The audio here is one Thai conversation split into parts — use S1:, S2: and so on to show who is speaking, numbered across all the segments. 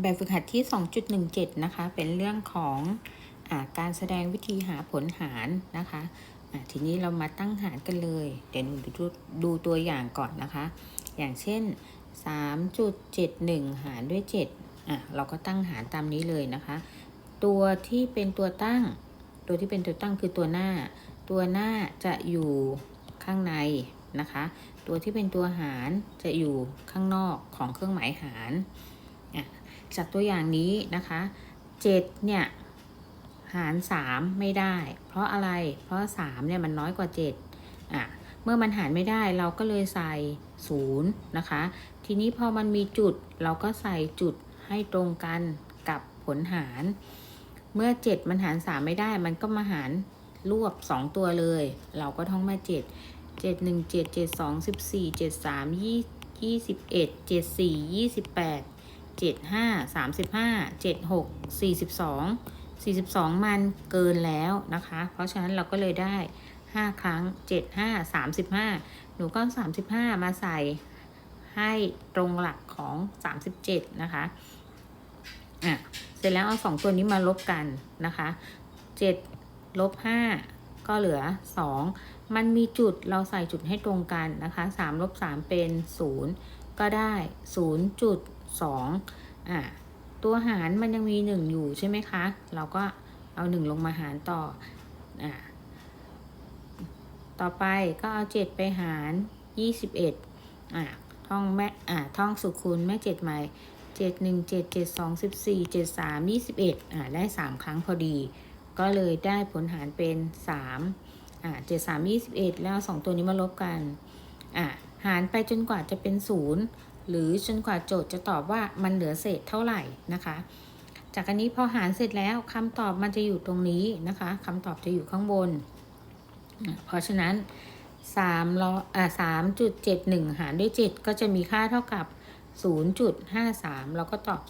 S1: แบบฝึกหัดที่ 2.17 นะคะ เป็นเรื่องของอการแสดงวิธีหาผลหารนะคะะทีนี้เรามาตั้งหารกันเลย เดี๋ยวหนูดูดูตัวอย่างก่อนนะคะ อย่างเช่น 3.71 หารด้วย7อะเราก็ตั้งหารตามนี้เลยนะคะ ตัวที่เป็นตัวตั้ง ตัวที่เป็นตัวตั้งคือตัวหน้า ตัวหน้าจะอยู่ข้างในนะคะ ตัวที่เป็นตัวหารจะอยู่ข้างนอกของเครื่องหมายหารอะ จากตัวอย่างนี้นะคะ7เนี่ยหาร 3 ไม่ได้ เพราะอะไร เพราะ3เนี่ยมันน้อยกว่า7อะเมื่อมันหารไม่ได้เราก็เลยใส่0นะคะ ทีนี้พอมันมีจุดเราก็ใส่จุดให้ตรงกันกับผลหาร เมื่อ 7 มันหาร 3 ไม่ได้ มันก็มาหารรวบ 2 ตัวเลย เราก็ท่องมา 7 7 1 7 7 2 14 7 3 20 21 7 4 28 7 5 35 7 6 42 42มันเกินแล้วนะคะ เพราะฉะนั้นเราก็เลยได้5ครั้ง7 5 35หนูก็35มาใส่ให้ตรงหลักของ37นะคะอะเสร็จแล้วเอา2ตัวนี้มาลบกันนะคะ7ลบ5ก็เหลือ 2 มันมีจุดเราใส่จุดให้ตรงกันนะคะ3ลบ3เป็น 0 ก็ได้ สอ่าตัวหารมันยังมีหนึ่งอยู่ใช่ไหมคะ เราก็เอาหนึ่งลงมาหารต่ออ่าต่อไปก็เอาเจ็ดไปหารยี่สิบเอ่าท่องแม่อ่าท่องสุขุณแม่เจ็ดใหม่เจ็ดหนึ่งเจ็ดเจ็ดสองสิบสี่เจ็ดสามยี่สิบเอ็ดอ่าได้สามครั้งพอดี ก็เลยได้ผลหารเป็นสามอ่าเจ็ดสามยี่สิบเอ็ดแล้วสองตัวนี้มาลบกันอ่าหารไปจนกว่าจะเป็นศูนย์ หรือจนกว่าโจทย์จะตอบว่ามันเหลือเศษเท่าไหร่นะคะ จากอันนี้พอหารเสร็จแล้วคำตอบมันจะอยู่ตรงนี้นะคะคำตอบจะอยู่ข้างบน เพราะฉะนั้น3ล้ออ่า3.71หารด้วย7ก็จะมีค่าเท่ากับ0.53เราก็ตอบ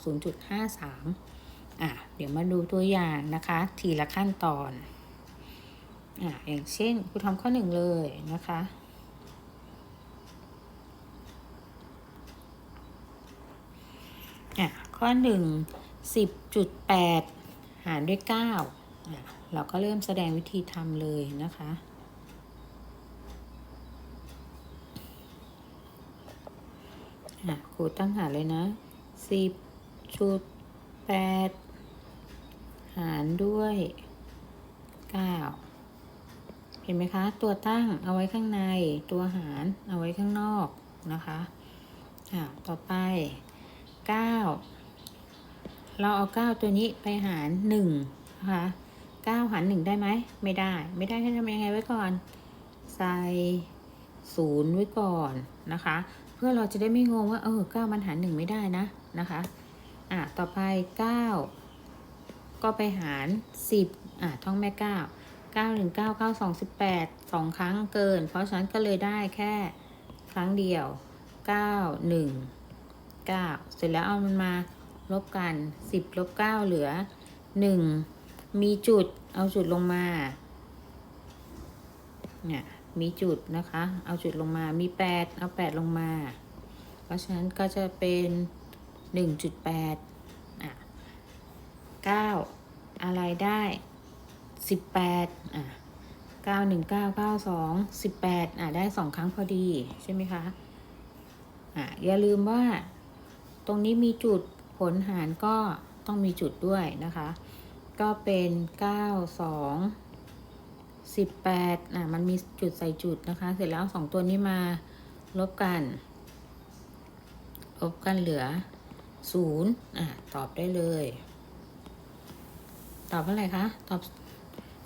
S1: 0.53อะเดี๋ยวมาดูตัวอย่างนะคะ ทีละขั้นตอนอะอย่างเช่นครูทำข้อหนึ่งเลยนะคะ อะ ข้อหนึ่งสิบจุดแปดหารด้วยเก้าเราก็เริ่มแสดงวิธีทำเลยนะคะอะครูตั้งหารเลยนะสิบจุดแปดหารด้วยเก้าเห็นไหมคะ ตัวตั้งเอาไว้ข้างใน ตัวหารเอาไว้ข้างนอกนะคะ อะ ต่อไปเก้า เราเอาเก้าตัวนี้ไปหารหนึ่งนะคะเก้าหารหนึ่งได้ไหม ไม่ได้ ไม่ได้ให้ทำยังไงไว้ก่อน ใส่ศูนย์ไว้ก่อนนะคะ เพื่อเราจะได้ไม่งงว่า เออเก้ามันหารหนึ่งไม่ได้นะนะคะ อะ ต่อไปเก้าก็ไปหารสิบอะ ท่องแม่เก้าเก้าหนึ่งเก้าเก้าสองสิบแปดสองครั้งเกิน เพราะฉะนั้นก็เลยได้แค่ครั้งเดียวเก้าหนึ่งเก้าเสร็จแล้วเอามันมา ลบกันสิบลบเก้าเหลือหนึ่งมีจุดเอาจุดลงมาเนี่ยมีจุดนะคะ เอาจุดลงมา มีแปดเอาแปดลงมา เพราะฉะนั้นก็จะเป็นหนึ่งจุดแปดอะเก้าอะไรได้สิบแปดอะเก้าหนึ่งเก้าเก้าสองสิบแปดอะได้สองครั้งพอดี ใช่ไหมคะอะอย่าลืมว่า ตรงนี้มีจุด ผลหารก็ต้องมีจุดด้วยนะคะ ก็เป็นเก้าสองสิบแปดอะมันมีจุดใส่จุดนะคะ เสร็จแล้วสองตัวนี้มาลบกัน ลบกันเหลือศูนย์อะตอบได้เลย ตอบอะไรคะ ตอบ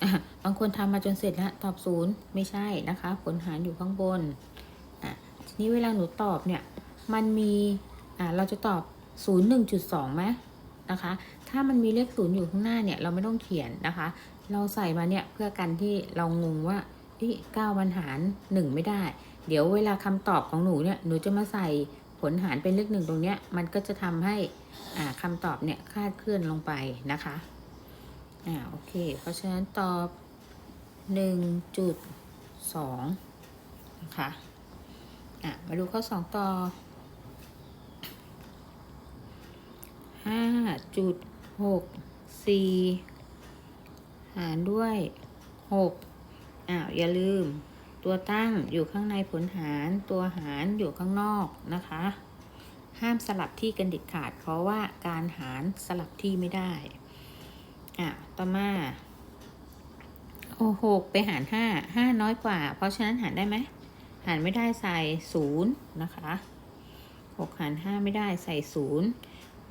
S1: อะบางคนทำมาจนเสร็จแล้ว ตอบศูนย์ไม่ใช่นะคะ ผลหารอยู่ข้างบนอะทีนี้เวลาหนูตอบเนี่ย มันมีอ่าเราจะตอบ ศูนย์หนึ่งจุดสองไหมนะคะ ถ้ามันมีเลขศูนย์อยู่ข้างหน้าเนี่ยเราไม่ต้องเขียนนะคะ เราใส่มาเนี่ยเพื่อกันที่เรางงว่าที่เก้ามันหารหนึ่งไม่ได้ เดี๋ยวเวลาคำตอบของหนูเนี่ยหนูจะมาใส่ผลหารเป็นเลขหนึ่งตรงเนี้ยมันก็จะทำให้อ่าคำตอบเนี่ยคลาดเคลื่อนลงไปนะคะอ่าโอเค เพราะฉะนั้นตอบหนึ่งจุดสองนะคะอะมาดูข้อสองต่อ ห้าจุดหกสี่หารด้วยหกอ้าวอย่าลืม ตัวตั้งอยู่ข้างในผลหาร ตัวหารอยู่ข้างนอกนะคะ ห้ามสลับที่กันเด็ดขาด เพราะว่าการหารสลับที่ไม่ได้อะต่อมาโอ้หกไปหารห้าห้าน้อยกว่า เพราะฉะนั้นหารได้ไหมหารไม่ได้ใส่ศูนย์นะคะหกหารห้าไม่ได้ใส่ศูนย์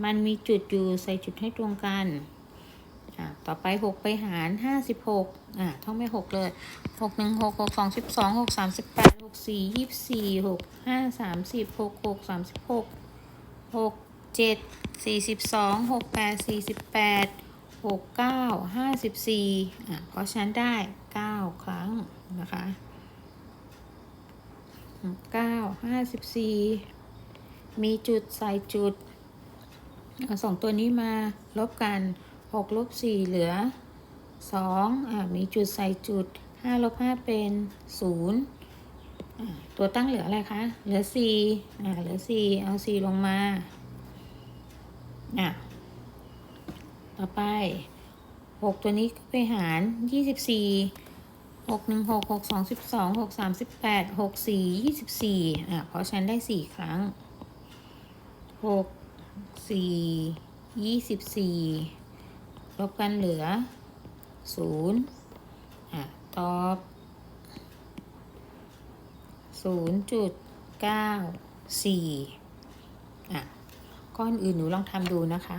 S1: มันมีจุดอยู่ใส่จุดให้ตรงกันอะต่อไปหกไปหารห้าสิบหกอะท่องไม่หกเลยหกหนึ่งหกหกสองสิบสองหกสามสิบแปดหกสี่ยี่สี่หกห้าสามสิบหกหกสามสิบหกหกเจ็ดสี่สิบสองหกแปดสี่สิบแปดหกเก้าห้าสิบสี่อะเพราะฉะนั้นได้เก้าครั้งนะคะเก้าห้าสิบสี่มีจุดใส่จุด เอาสองตัวนี้มาลบกันหกลบสี่เหลือสองอ่ามีจุดใส่จุดห้าลบห้าเป็นศูนย์ตัวตั้งเหลืออะไรคะ เหลือสี่อ่าเหลือสี่เอาสี่ลงมาอะต่อไปหกตัวนี้ก็ไปหารยี่สิบสี่หกหนึ่งหกหกสองสิบสองหกสามสิบแปดหกสี่ยี่สิบสี่อะเพราะฉันได้สี่ครั้งหก สี่ยี่สิบสี่ลบกันเหลือศูนย์อะ ตอบศูนย์จุดเก้าสี่อะ ก้อนอื่นหนูลองทำดูนะคะ